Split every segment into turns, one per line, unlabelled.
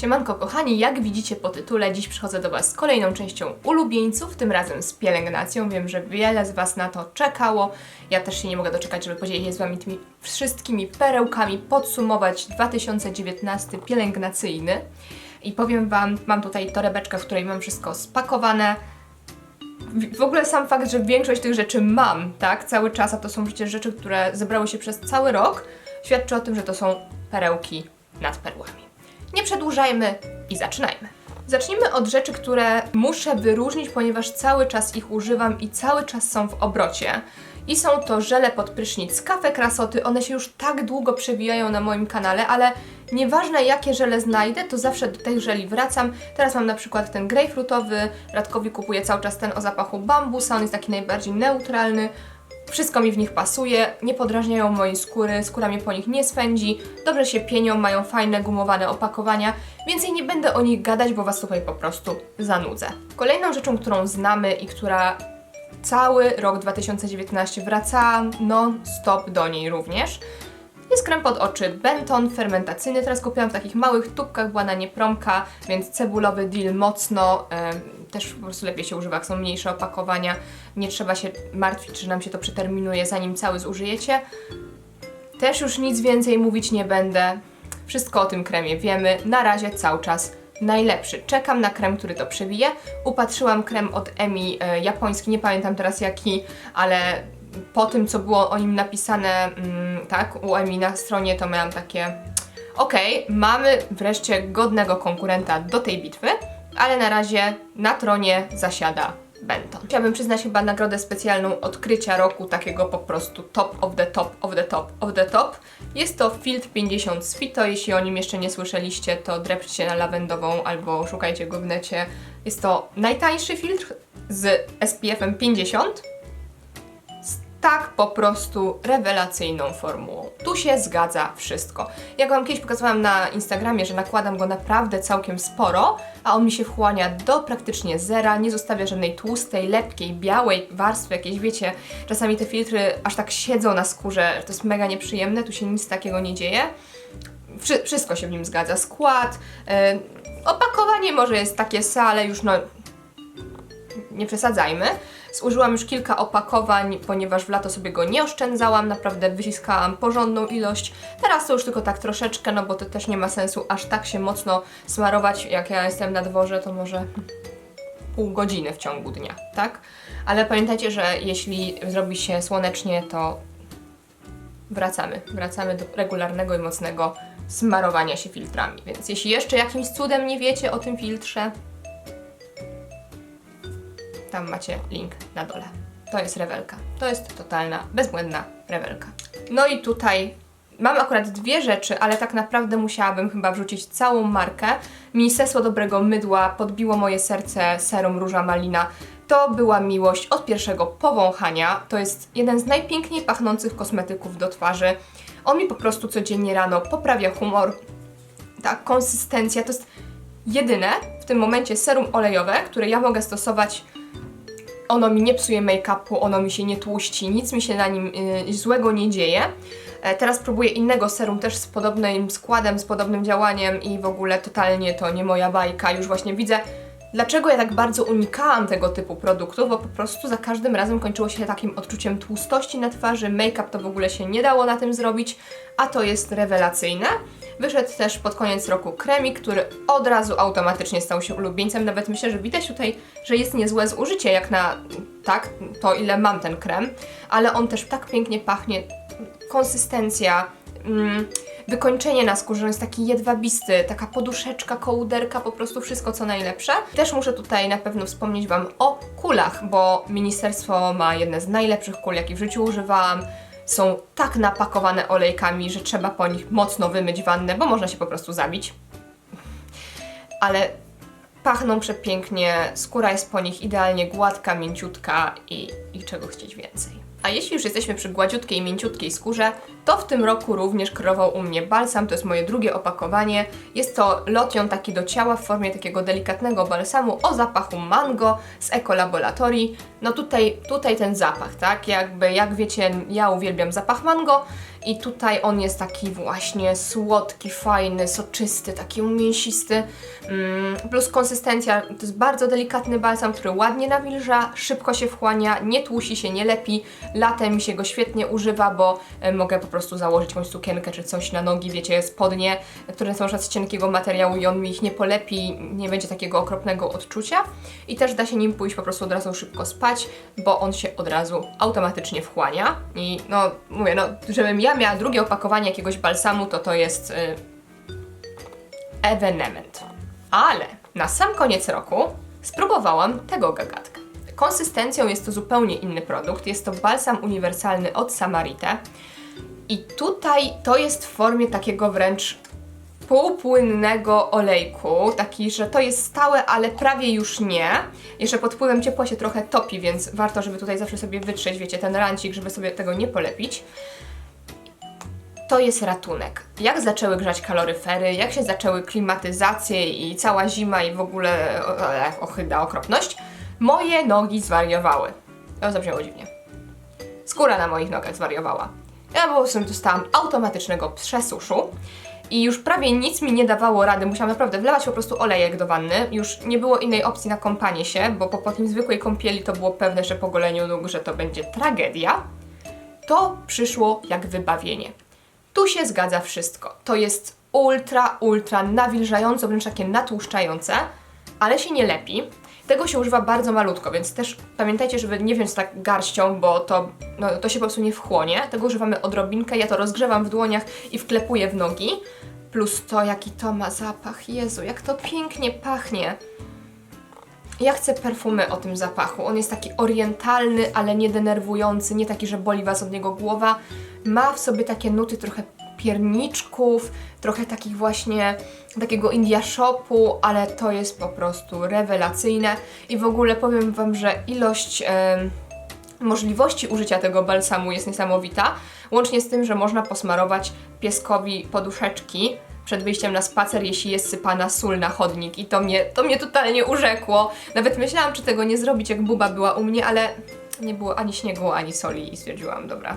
Siemanko kochani, jak widzicie po tytule, dziś przychodzę do Was z kolejną częścią ulubieńców, tym razem z pielęgnacją. Wiem, że wiele z Was na to czekało. Ja też się nie mogę doczekać, żeby podzielić się z Wami tymi wszystkimi perełkami, podsumować 2019 pielęgnacyjny. I powiem Wam, mam tutaj torebeczkę, w której mam wszystko spakowane. W- ogóle sam fakt, że większość tych rzeczy mam, tak, cały czas, a to są przecież rzeczy, które zebrały się przez cały rok, świadczy o tym, że to są perełki nad perłami. Nie przedłużajmy i zaczynajmy. Zacznijmy od rzeczy, które muszę wyróżnić, ponieważ cały czas ich używam i cały czas są w obrocie. I są to żele pod prysznic kafe krasoty. One się już tak długo przewijają na moim kanale, ale nieważne jakie żele znajdę, to zawsze do tych żeli wracam. Teraz mam na przykład ten grejpfrutowy, Radkowi kupuję cały czas ten o zapachu bambusa, on jest taki najbardziej neutralny. Wszystko mi w nich pasuje, nie podrażniają mojej skóry, skóra mnie po nich nie swędzi, dobrze się pienią, mają fajne gumowane opakowania. Więcej nie będę o nich gadać, bo Was tutaj po prostu zanudzę. Kolejną rzeczą, którą znamy i która cały rok 2019 wracałam non-stop do niej również, jest krem pod oczy Benton fermentacyjny. Teraz kupiłam w takich małych tubkach, była na nie promka, więc cebulowy deal mocno. em, też po prostu lepiej się używa, jak są mniejsze opakowania. Nie trzeba się martwić, że nam się to przeterminuje, zanim cały zużyjecie. Też już nic więcej mówić nie będę. Wszystko o tym kremie wiemy. Na razie cały czas najlepszy. Czekam na krem, który to przewije. Upatrzyłam krem od Emi e, japoński, nie pamiętam teraz jaki, ale po tym, co było o nim napisane, mm, tak, u Emi na stronie, to miałam takie okej, mamy wreszcie godnego konkurenta do tej bitwy, ale na razie na tronie zasiada Benton. Chciałabym przyznać chyba nagrodę specjalną odkrycia roku, takiego po prostu top of the top of the top of the top. Jest to filtr 50 z Fito, jeśli o nim jeszcze nie słyszeliście, to drepczcie na lawendową albo szukajcie go w necie. Jest to najtańszy filtr z SPF-em 50 z tak po prostu rewelacyjną formułą. Tu się zgadza wszystko. Jak Wam kiedyś pokazywałam na Instagramie, że nakładam go naprawdę całkiem sporo, a on mi się wchłania do praktycznie zera, nie zostawia żadnej tłustej, lepkiej, białej warstwy, jakieś wiecie, czasami te filtry aż tak siedzą na skórze, to jest mega nieprzyjemne, tu się nic takiego nie dzieje. Wszy- wszystko się w nim zgadza. Skład, yy, opakowanie może jest takie sale, już no nie przesadzajmy. Zużyłam już kilka opakowań, ponieważ w lato sobie go nie oszczędzałam, naprawdę wyciskałam porządną ilość. Teraz to już tylko tak troszeczkę, no bo to też nie ma sensu aż tak się mocno smarować, jak ja jestem na dworze, to może pół godziny w ciągu dnia, tak? Ale pamiętajcie, że jeśli zrobi się słonecznie, to wracamy. Wracamy do regularnego i mocnego smarowania się filtrami. Więc jeśli jeszcze jakimś cudem nie wiecie o tym filtrze, tam macie link na dole. To jest rewelka. To jest totalna, bezbłędna rewelka. No i tutaj mam akurat dwie rzeczy, ale tak naprawdę musiałabym chyba wrzucić całą markę. Ministerstwo Dobrego Mydła podbiło moje serce serum Róża Malina. To była miłość od pierwszego powąchania. To jest jeden z najpiękniej pachnących kosmetyków do twarzy. On mi po prostu codziennie rano poprawia humor. Ta konsystencja to jest jedyne w tym momencie serum olejowe, które ja mogę stosować ono mi nie psuje make-upu, ono mi się nie tłuści, nic mi się na nim y, złego nie dzieje. E, teraz próbuję innego serum też z podobnym składem, z podobnym działaniem i w ogóle totalnie to nie moja bajka. Już właśnie widzę, dlaczego ja tak bardzo unikałam tego typu produktów, bo po prostu za każdym razem kończyło się takim odczuciem tłustości na twarzy, make-up to w ogóle się nie dało na tym zrobić, a to jest rewelacyjne. Wyszedł też pod koniec roku kremik, który od razu automatycznie stał się ulubieńcem. Nawet myślę, że widać tutaj, że jest niezłe zużycie, jak na tak, to ile mam ten krem, ale on też tak pięknie pachnie. Konsystencja, mm, wykończenie na skórze, jest taki jedwabisty, taka poduszeczka, kołderka, po prostu wszystko co najlepsze. Też muszę tutaj na pewno wspomnieć Wam o kulach, bo ministerstwo ma jedne z najlepszych kul, jakie w życiu używałam. Są tak napakowane olejkami, że trzeba po nich mocno wymyć wannę, bo można się po prostu zabić. Ale pachną przepięknie, skóra jest po nich idealnie gładka, mięciutka i, i czego chcieć więcej. A jeśli już jesteśmy przy gładziutkiej, mięciutkiej skórze, to w tym roku również królował u mnie balsam, to jest moje drugie opakowanie. Jest to lotion taki do ciała w formie takiego delikatnego balsamu o zapachu mango z Eco Laboratorii. No tutaj, tutaj ten zapach, tak? Jakby, jak wiecie, ja uwielbiam zapach mango i tutaj on jest taki właśnie słodki, fajny, soczysty, taki mięsisty. Mm, plus konsystencja, to jest bardzo delikatny balsam, który ładnie nawilża, szybko się wchłania, nie tłusi się, nie lepi. Latem się go świetnie używa, bo e, mogę po prostu założyć jakąś sukienkę czy coś na nogi, wiecie, spodnie, które są z cienkiego materiału i on mi ich nie polepi, nie będzie takiego okropnego odczucia. I też da się nim pójść po prostu od razu szybko spać, bo on się od razu automatycznie wchłania. I no, mówię, no, żebym ja miała drugie opakowanie jakiegoś balsamu, to to jest y. Ale na sam koniec roku spróbowałam tego gagatka. Konsystencją jest to zupełnie inny produkt. Jest to balsam uniwersalny od Samarite. I tutaj to jest w formie takiego wręcz półpłynnego olejku, taki, że to jest stałe, ale prawie już nie. Jeszcze pod wpływem ciepła się trochę topi, więc warto, żeby tutaj zawsze sobie wytrzeć, wiecie, ten rancik, żeby sobie tego nie polepić. To jest ratunek. Jak zaczęły grzać kaloryfery, jak się zaczęły klimatyzacje i cała zima i w ogóle e, ochyda, okropność, moje nogi zwariowały. To zabrzmiało dziwnie. Skóra na moich nogach zwariowała. Ja po prostu dostałam automatycznego przesuszu i już prawie nic mi nie dawało rady. Musiałam naprawdę wlewać po prostu olejek do wanny. Już nie było innej opcji na kąpanie się, bo po, tym zwykłej kąpieli to było pewne, że po goleniu nóg, że to będzie tragedia. To przyszło jak wybawienie. Tu się zgadza wszystko. To jest ultra, ultra nawilżająco, wręcz takie natłuszczające, ale się nie lepi. Tego się używa bardzo malutko, więc też pamiętajcie, żeby nie wziąć tak garścią, bo to, no, to się po prostu nie wchłonie. Tego używamy odrobinkę, ja to rozgrzewam w dłoniach i wklepuję w nogi. Plus to, jaki to ma zapach. Jezu, jak to pięknie pachnie. Ja chcę perfumy o tym zapachu. On jest taki orientalny, ale nie denerwujący, nie taki, że boli was od niego głowa. Ma w sobie takie nuty trochę pierniczków, trochę takich właśnie takiego India shopu, ale to jest po prostu rewelacyjne. I w ogóle powiem wam, że ilość możliwości użycia tego balsamu jest niesamowita, łącznie z tym, że można posmarować pieskowi poduszeczki przed wyjściem na spacer, jeśli jest sypana sól na chodnik. I to mnie, to mnie totalnie urzekło. Nawet myślałam, czy tego nie zrobić, jak Buba była u mnie, ale nie było ani śniegu, ani soli i stwierdziłam, dobra,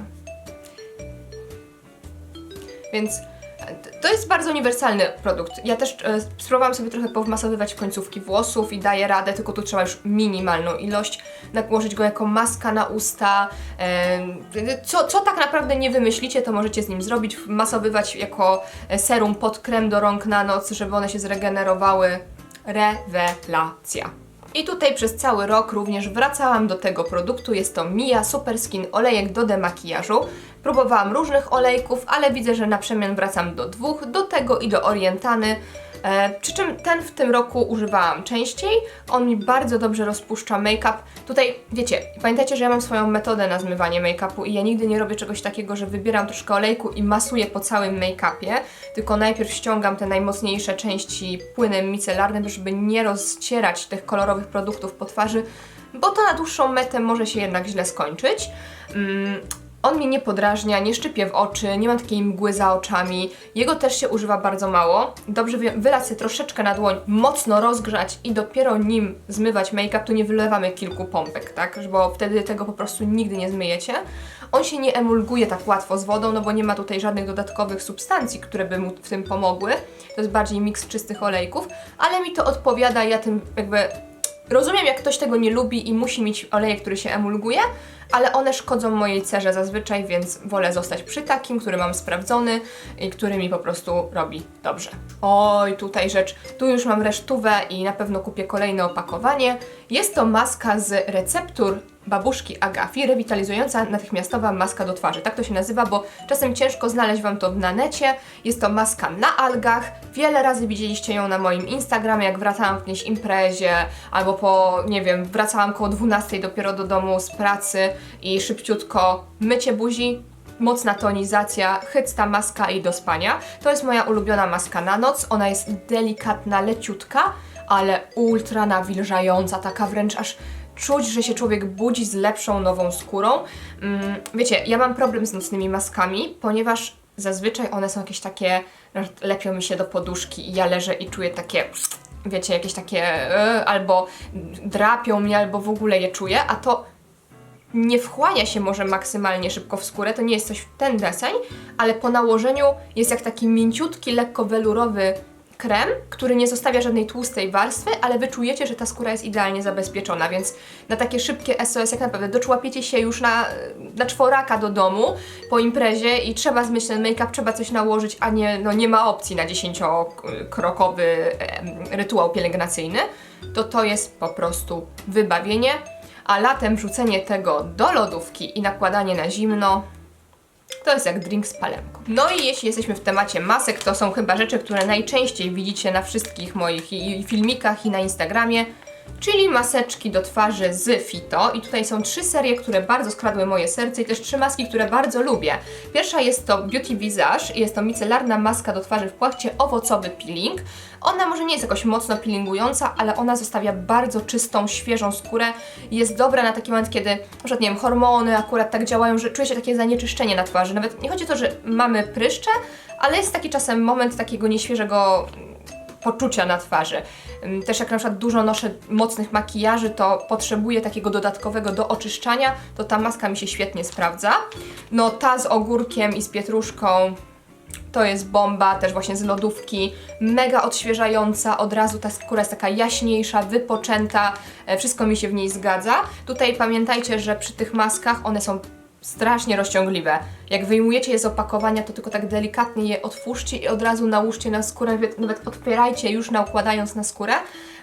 więc e, to jest bardzo uniwersalny produkt. Ja też e, spróbowałam sobie trochę powmasowywać końcówki włosów i daję radę, tylko tu trzeba już minimalną ilość. Nałożyć go jako maska na usta. E, co, co tak naprawdę nie wymyślicie, to możecie z nim zrobić. Masowywać jako e, serum pod krem do rąk na noc, żeby one się zregenerowały. Rewelacja. I tutaj przez cały rok również wracałam do tego produktu. Jest to Mia Super Skin olejek do demakijażu. Próbowałam różnych olejków, ale widzę, że na przemian wracam do dwóch, do tego i do Orientany. E, przy czym ten w tym roku używałam częściej. On mi bardzo dobrze rozpuszcza make-up. Tutaj, wiecie, pamiętajcie, że ja mam swoją metodę na zmywanie make-upu i ja nigdy nie robię czegoś takiego, że wybieram troszkę olejku i masuję po całym make-upie, tylko najpierw ściągam te najmocniejsze części płynem micelarnym, żeby nie rozcierać tych kolorowych produktów po twarzy, bo to na dłuższą metę może się jednak źle skończyć. Mm, on mnie nie podrażnia, nie szczypie w oczy, nie mam takiej mgły za oczami. Jego też się używa bardzo mało. Dobrze wy- wylać sobie troszeczkę na dłoń, mocno rozgrzać i dopiero nim zmywać make-up, tu nie wylewamy kilku pompek, tak? Bo wtedy tego po prostu nigdy nie zmyjecie. On się nie emulguje tak łatwo z wodą, no bo nie ma tutaj żadnych dodatkowych substancji, które by mu w tym pomogły. To jest bardziej miks czystych olejków, ale mi to odpowiada, ja tym jakby Rozumiem, jak ktoś tego nie lubi i musi mieć olejek, który się emulguje, ale one szkodzą mojej cerze zazwyczaj, więc wolę zostać przy takim, który mam sprawdzony i który mi po prostu robi dobrze. Oj, tutaj rzecz, tu już mam resztówę i na pewno kupię kolejne opakowanie. Jest to maska z receptur babuszki Agafi, rewitalizująca natychmiastowa maska do twarzy. Tak to się nazywa, bo czasem ciężko znaleźć Wam to na necie. Jest to maska na algach. Wiele razy widzieliście ją na moim Instagramie, jak wracałam w jakiejś imprezie, albo po, nie wiem, wracałam koło 12 dopiero do domu z pracy i szybciutko mycie buzi, mocna tonizacja, chycta maska i do spania. To jest moja ulubiona maska na noc. Ona jest delikatna, leciutka, ale ultra nawilżająca, taka wręcz aż czuć, że się człowiek budzi z lepszą, nową skórą. Mm, wiecie, ja mam problem z nocnymi maskami, ponieważ zazwyczaj one są jakieś takie, lepią mi się do poduszki i ja leżę i czuję takie wiecie, jakieś takie e, albo drapią mnie, albo w ogóle je czuję, a to nie wchłania się może maksymalnie szybko w skórę, to nie jest coś w ten deseń, ale po nałożeniu jest jak taki mięciutki, lekko welurowy krem, który nie zostawia żadnej tłustej warstwy, ale wy czujecie, że ta skóra jest idealnie zabezpieczona, więc na takie szybkie SOS, jak naprawdę doczłapiecie się już na, na czworaka do domu po imprezie i trzeba zmyć ten make-up, trzeba coś nałożyć, a nie, no nie ma opcji na dziesięciokrokowy rytuał pielęgnacyjny, to to jest po prostu wybawienie, a latem wrzucenie tego do lodówki i nakładanie na zimno, to jest jak drink z palemką. No i jeśli jesteśmy w temacie masek, to są chyba rzeczy, które najczęściej widzicie na wszystkich moich i- filmikach i na Instagramie, czyli maseczki do twarzy z Fito. I tutaj są trzy serie, które bardzo skradły moje serce i też trzy maski, które bardzo lubię. Pierwsza jest to Beauty Visage i jest to micelarna maska do twarzy w płachcie owocowy peeling. Ona może nie jest jakoś mocno peelingująca, ale ona zostawia bardzo czystą, świeżą skórę. Jest dobra na taki moment, kiedy na przykład, nie wiem, hormony akurat tak działają, że czuje się takie zanieczyszczenie na twarzy. Nawet nie chodzi o to, że mamy pryszcze, ale jest taki czasem moment takiego nieświeżego poczucia na twarzy. Też jak na przykład dużo noszę mocnych makijaży, to potrzebuję takiego dodatkowego do oczyszczania, to ta maska mi się świetnie sprawdza. No ta z ogórkiem i z pietruszką to jest bomba, też właśnie z lodówki, mega odświeżająca, od razu ta skóra jest taka jaśniejsza, wypoczęta, e, wszystko mi się w niej zgadza. Tutaj pamiętajcie, że przy tych maskach one są strasznie rozciągliwe. Jak wyjmujecie je z opakowania, to tylko tak delikatnie je otwórzcie i od razu nałóżcie na skórę, nawet- otwierajcie już nakładając na skórę,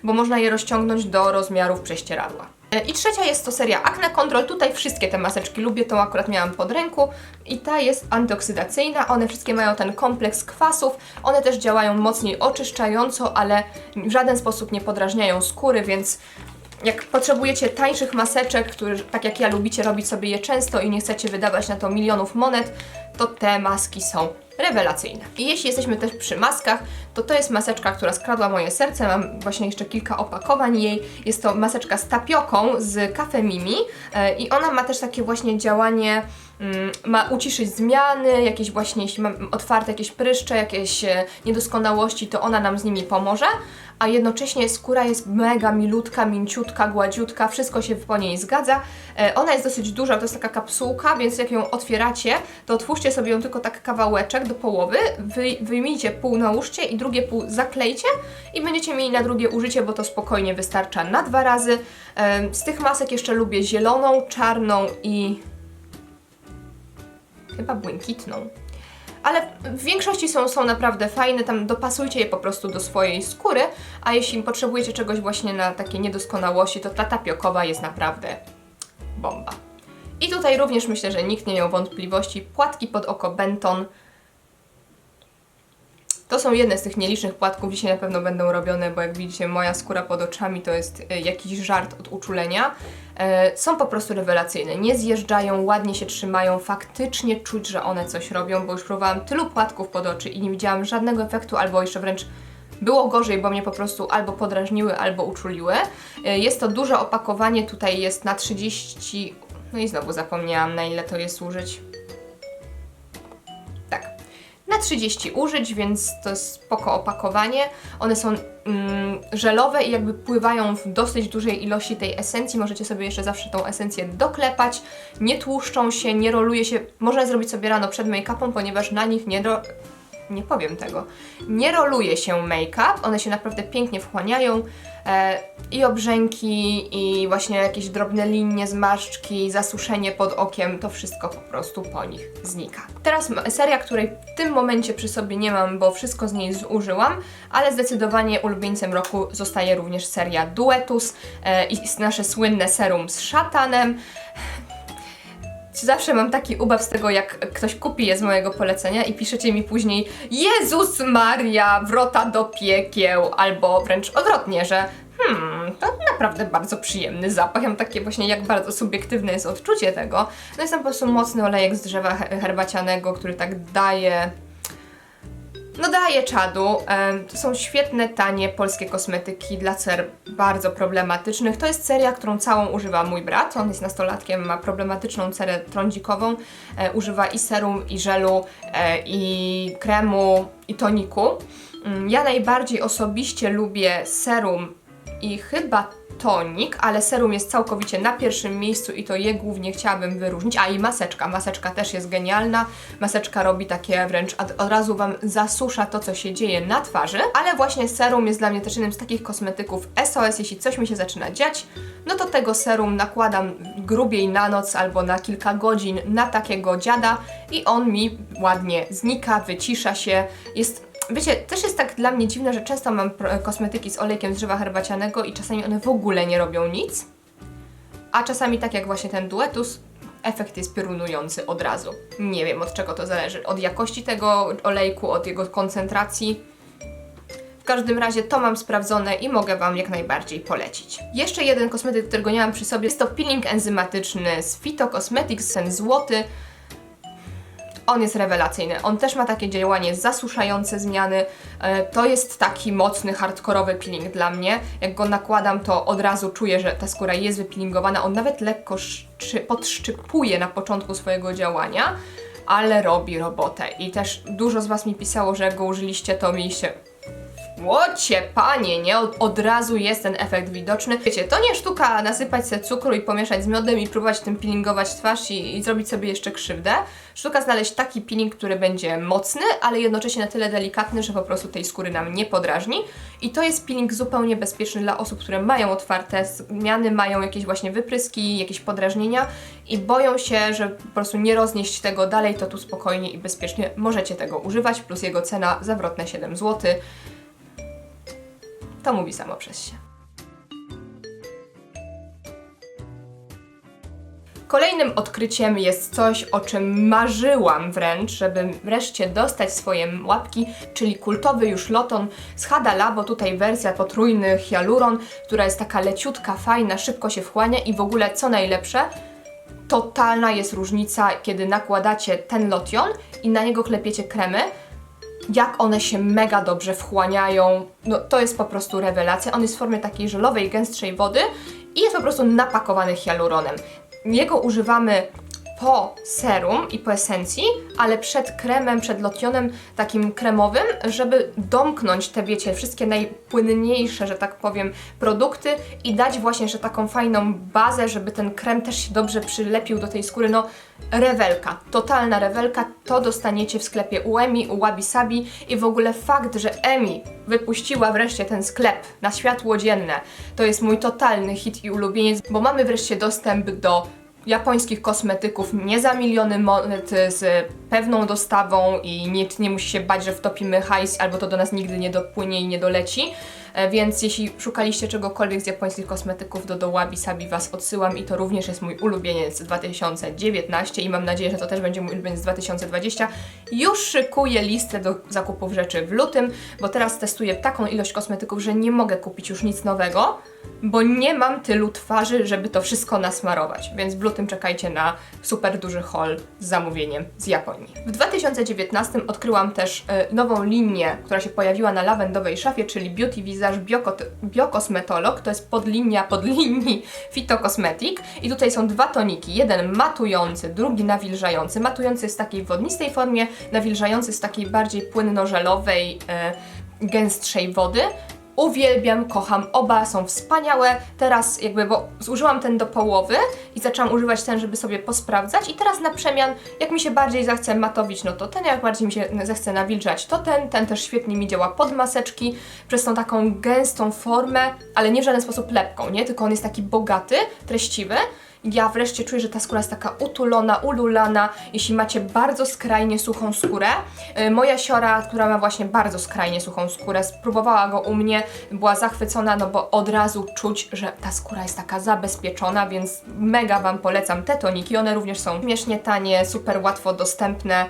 bo można je rozciągnąć do rozmiarów prześcieradła. E, I trzecia jest to seria Acne Control. Tutaj wszystkie te maseczki lubię, tą akurat miałam pod ręku. I ta jest antyoksydacyjna. One wszystkie mają ten kompleks kwasów. One też działają mocniej oczyszczająco, ale w żaden sposób nie podrażniają skóry, więc jak potrzebujecie tańszych maseczek, które tak jak ja lubicie robić sobie je często i nie chcecie wydawać na to milionów monet, to te maski są rewelacyjne. I jeśli jesteśmy też przy maskach, to to jest maseczka, która skradła moje serce. Mam właśnie jeszcze kilka opakowań jej. Jest to maseczka z tapioką z Cafe Mimi e, i ona ma też takie właśnie działanie ma uciszyć zmiany, jakieś właśnie, jeśli mam otwarte jakieś pryszcze, jakieś e, niedoskonałości, to ona nam z nimi pomoże, a jednocześnie skóra jest mega milutka, mięciutka, gładziutka, wszystko się po niej zgadza. E, Ona jest dosyć duża, to jest taka kapsułka, więc jak ją otwieracie, to otwórzcie sobie ją tylko tak kawałeczek do połowy, wy, wyjmijcie pół, nałóżcie i drugie pół zaklejcie i będziecie mieli na drugie użycie, bo to spokojnie wystarcza na dwa razy. E, Z tych masek jeszcze lubię zieloną, czarną i chyba błękitną. Ale w większości są, są naprawdę fajne, tam dopasujcie je po prostu do swojej skóry, a jeśli potrzebujecie czegoś właśnie na takie niedoskonałości, to ta tapiokowa jest naprawdę bomba. I tutaj również myślę, że nikt nie miał wątpliwości, płatki pod oko Benton. To są jedne z tych nielicznych płatków, dzisiaj na pewno będą robione, bo jak widzicie moja skóra pod oczami to jest e, jakiś żart od uczulenia. E, Są po prostu rewelacyjne, nie zjeżdżają, ładnie się trzymają, faktycznie czuć, że one coś robią, bo już próbowałam tylu płatków pod oczy i nie widziałam żadnego efektu, albo jeszcze wręcz było gorzej, bo mnie po prostu albo podrażniły, albo uczuliły. E, Jest to duże opakowanie, tutaj jest na 30... No i znowu zapomniałam na ile to jest służyć. Na 30 użyć, więc to jest spoko opakowanie. One są mm, żelowe i jakby pływają w dosyć dużej ilości tej esencji. Możecie sobie jeszcze zawsze tą esencję doklepać. Nie tłuszczą się, nie roluje się. Można zrobić sobie rano przed make-upem, ponieważ na nich nie do... Nie powiem tego. Nie roluje się make-up, one się naprawdę pięknie wchłaniają. E, I obrzęki, i właśnie jakieś drobne linie, zmarszczki, zasuszenie pod okiem, to wszystko po prostu po nich znika. Teraz seria, której w tym momencie przy sobie nie mam, bo wszystko z niej zużyłam, ale zdecydowanie ulubieńcem roku zostaje również seria Duetus e, i nasze słynne serum z szatanem. Zawsze mam taki ubaw z tego, jak ktoś kupi je z mojego polecenia i piszecie mi później Jezus Maria, wrota do piekieł, albo wręcz odwrotnie, że hmm, to naprawdę bardzo przyjemny zapach. Ja mam takie właśnie, jak bardzo subiektywne jest odczucie tego. No jest tam po prostu mocny olejek z drzewa he- herbacianego, który tak daje no daje czadu. To są świetne, tanie polskie kosmetyki dla cer bardzo problematycznych. To jest seria, którą całą używa mój brat. On jest nastolatkiem, ma problematyczną cerę trądzikową. E, używa i serum, i żelu, e, i kremu, i toniku. Mm, Ja najbardziej osobiście lubię serum i chyba tonik, ale serum jest całkowicie na pierwszym miejscu i to je głównie chciałabym wyróżnić. A i maseczka. Maseczka też jest genialna. Maseczka robi takie wręcz od, razu Wam zasusza to, co się dzieje na twarzy. Ale właśnie serum jest dla mnie też jednym z takich kosmetyków SOS. Jeśli coś mi się zaczyna dziać, no to tego serum nakładam grubiej na noc albo na kilka godzin na takiego dziada i on mi ładnie znika, wycisza się. Jest Wiecie, też jest tak dla mnie dziwne, że często mam kosmetyki z olejkiem z drzewa herbacianego i czasami one w ogóle nie robią nic, a czasami tak jak właśnie ten duetus, efekt jest piorunujący od razu. Nie wiem od czego to zależy, od jakości tego olejku, od jego koncentracji. W każdym razie to mam sprawdzone i mogę Wam jak najbardziej polecić. Jeszcze jeden kosmetyk, którego nie mam przy sobie, jest to peeling enzymatyczny z Phyto Cosmetics, ten złoty. On jest rewelacyjny. On też ma takie działanie zasuszające zmiany. E, To jest taki mocny, hardkorowy peeling dla mnie. Jak go nakładam, to od razu czuję, że ta skóra jest wypeelingowana. On nawet lekko szczy- podszczypuje na początku swojego działania, ale robi robotę. I też dużo z Was mi pisało, że jak go użyliście, to mieliście Łocie, panie, nie? Od, od razu jest ten efekt widoczny. Wiecie, to nie sztuka nasypać sobie cukru i pomieszać z miodem i próbować tym peelingować twarz i, i zrobić sobie jeszcze krzywdę. Sztuka znaleźć taki peeling, który będzie mocny, ale jednocześnie na tyle delikatny, że po prostu tej skóry nam nie podrażni. I to jest peeling zupełnie bezpieczny dla osób, które mają otwarte zmiany, mają jakieś właśnie wypryski, jakieś podrażnienia i boją się, że po prostu nie roznieść tego dalej, to tu spokojnie i bezpiecznie możecie tego używać, plus jego cena zawrotne 7 zł. To mówi samo przez się. Kolejnym odkryciem jest coś, o czym marzyłam wręcz, żeby wreszcie dostać swoje łapki, czyli kultowy już loton z Hada Labo, tutaj wersja potrójny hialuron, która jest taka leciutka, fajna, szybko się wchłania i w ogóle co najlepsze, totalna jest różnica, kiedy nakładacie ten lotion i na niego klepiecie kremy, jak one się mega dobrze wchłaniają. No to jest po prostu rewelacja. On jest w formie takiej żelowej, gęstszej wody i jest po prostu napakowany hialuronem. Jego używamy po serum i po esencji, ale przed kremem, przed lotionem takim kremowym, żeby domknąć te, wiecie, wszystkie najpłynniejsze, że tak powiem, produkty i dać właśnie jeszcze taką fajną bazę, żeby ten krem też się dobrze przylepił do tej skóry. No, rewelka, totalna rewelka. To dostaniecie w sklepie u Emi, u Wabi Sabi i w ogóle fakt, że Emi wypuściła wreszcie ten sklep na światło dzienne, to jest mój totalny hit i ulubieniec, bo mamy wreszcie dostęp do japońskich kosmetyków nie za miliony monet z pewną dostawą i nie, nie musi się bać, że wtopimy hajs albo to do nas nigdy nie dopłynie i nie doleci. E, Więc jeśli szukaliście czegokolwiek z japońskich kosmetyków, do do Wabi Sabi Was odsyłam i to również jest mój ulubieniec 2019 i mam nadzieję, że to też będzie mój ulubieniec 2020. Już szykuję listę do zakupów rzeczy w lutym, bo teraz testuję taką ilość kosmetyków, że nie mogę kupić już nic nowego, bo nie mam tylu twarzy, żeby to wszystko nasmarować. Więc w lutym czekajcie na super duży haul z zamówieniem z Japonii. W 2019 odkryłam też e, nową linię, która się pojawiła na lawendowej szafie, czyli Beauty Visage Biokosmetolog. To jest podlinia podlinii Phyto Cosmetic. I tutaj są dwa toniki. Jeden matujący, drugi nawilżający. Matujący jest w takiej wodnistej formie, nawilżający w takiej bardziej płynno-żelowej, e, gęstszej wody. Uwielbiam, kocham, oba są wspaniałe. Teraz jakby, bo zużyłam ten do połowy i zaczęłam używać ten, żeby sobie posprawdzać i teraz na przemian, jak mi się bardziej zachce matowić, no to ten, jak bardziej mi się zechce nawilżać, to ten, ten też świetnie mi działa pod maseczki, przez tą taką gęstą formę, ale nie w żaden sposób lepką, nie? Tylko on jest taki bogaty, treściwy. Ja wreszcie czuję, że ta skóra jest taka utulona, ululana. Jeśli macie bardzo skrajnie suchą skórę, y, moja siora, która ma właśnie bardzo skrajnie suchą skórę, spróbowała go u mnie, była zachwycona, no bo od razu czuć, że ta skóra jest taka zabezpieczona, więc mega Wam polecam te toniki. One również są śmiesznie tanie, super łatwo dostępne.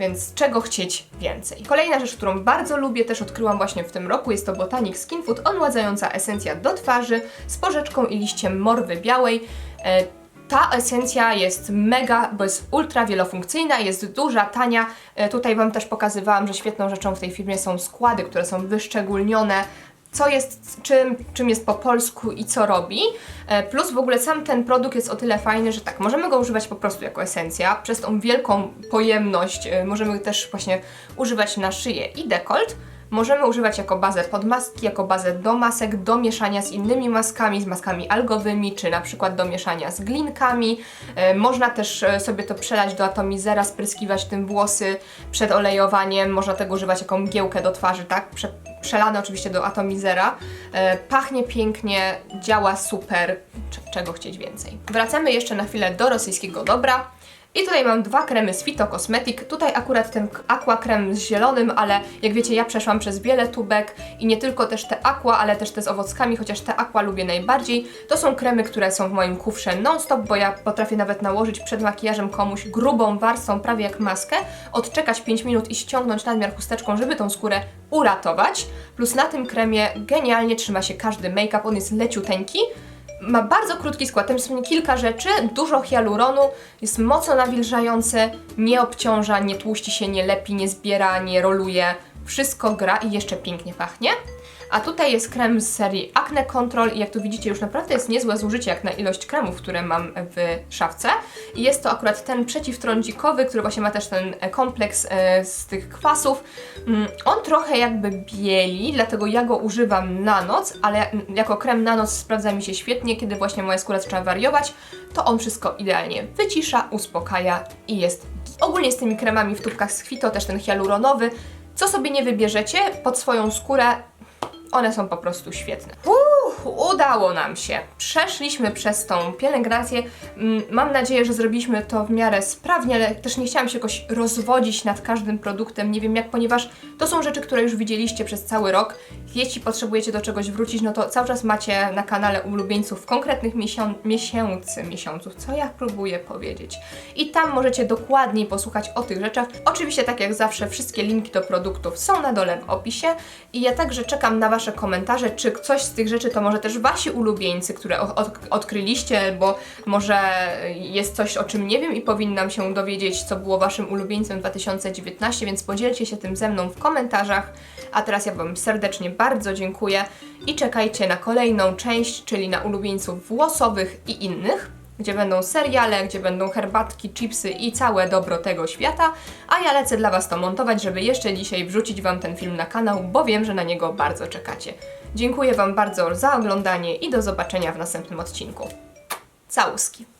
Więc czego chcieć więcej? Kolejna rzecz, którą bardzo lubię, też odkryłam właśnie w tym roku, jest to Botanic Skin Food odmładzająca esencja do twarzy z porzeczką i liściem morwy białej. E, ta esencja jest mega, bo jest ultra wielofunkcyjna, jest duża, tania. E, Tutaj Wam też pokazywałam, że świetną rzeczą w tej firmie są składy, które są wyszczególnione, co jest czym, czym jest po polsku i co robi. E, Plus w ogóle sam ten produkt jest o tyle fajny, że tak, możemy go używać po prostu jako esencja, przez tą wielką pojemność możemy też właśnie używać na szyję i dekolt, możemy używać jako bazę pod maski, jako bazę do masek, do mieszania z innymi maskami, z maskami algowymi, czy na przykład do mieszania z glinkami. E, Można też e, sobie to przelać do atomizera, spryskiwać tym włosy przed olejowaniem. Można tego używać jako mgiełkę do twarzy, tak? Prze przelane oczywiście do atomizera. E, Pachnie pięknie, działa super. Cze- czego chcieć więcej? Wracamy jeszcze na chwilę do rosyjskiego dobra. I tutaj mam dwa kremy z Fito Cosmetic. Tutaj akurat ten aqua krem z zielonym, ale jak wiecie, ja przeszłam przez wiele tubek i nie tylko też te aqua, ale też te z owockami, chociaż te aqua lubię najbardziej. To są kremy, które są w moim kufrze non-stop, bo ja potrafię nawet nałożyć przed makijażem komuś grubą warstwą, prawie jak maskę, odczekać 5 minut i ściągnąć nadmiar chusteczką, żeby tą skórę uratować. Plus na tym kremie genialnie trzyma się każdy make-up, on jest leciuteńki. Ma bardzo krótki skład, tam jest kilka rzeczy, dużo hialuronu, jest mocno nawilżający, nie obciąża, nie tłuści się, nie lepi, nie zbiera, nie roluje. Wszystko gra i jeszcze pięknie pachnie. A tutaj jest krem z serii Acne Control i jak tu widzicie już naprawdę jest niezłe zużycie jak na ilość kremów, które mam w szafce. I jest to akurat ten przeciwtrądzikowy, który właśnie ma też ten e, kompleks e, z tych kwasów. Mm, On trochę jakby bieli, dlatego ja go używam na noc, ale mm, jako krem na noc sprawdza mi się świetnie, kiedy właśnie moja skóra zaczyna wariować, to on wszystko idealnie wycisza, uspokaja i jest ogólnie z tymi kremami w tubkach z Kwito, też ten hialuronowy, co sobie nie wybierzecie pod swoją skórę, one są po prostu świetne. Uff, udało nam się. Przeszliśmy przez tą pielęgnację. Mm, Mam nadzieję, że zrobiliśmy to w miarę sprawnie, ale też nie chciałam się jakoś rozwodzić nad każdym produktem. Nie wiem jak, ponieważ to są rzeczy, które już widzieliście przez cały rok. Jeśli potrzebujecie do czegoś wrócić, no to cały czas macie na kanale ulubieńców konkretnych miesięcy, miesiąców, co ja próbuję powiedzieć. I tam możecie dokładniej posłuchać o tych rzeczach. Oczywiście, tak jak zawsze, wszystkie linki do produktów są na dole w opisie. I ja także czekam na Wasze komentarze, czy coś z tych rzeczy to może też Wasi ulubieńcy, które od, odkryliście, bo może jest coś, o czym nie wiem i powinnam się dowiedzieć, co było Waszym ulubieńcem 2019, więc podzielcie się tym ze mną w komentarzach. A teraz ja Wam serdecznie bardzo dziękuję i czekajcie na kolejną część, czyli na ulubieńców włosowych i innych gdzie będą seriale, gdzie będą herbatki, chipsy i całe dobro tego świata, a ja lecę dla Was to montować, żeby jeszcze dzisiaj wrzucić Wam ten film na kanał, bo wiem, że na niego bardzo czekacie. Dziękuję Wam bardzo za oglądanie i do zobaczenia w następnym odcinku. Całuski!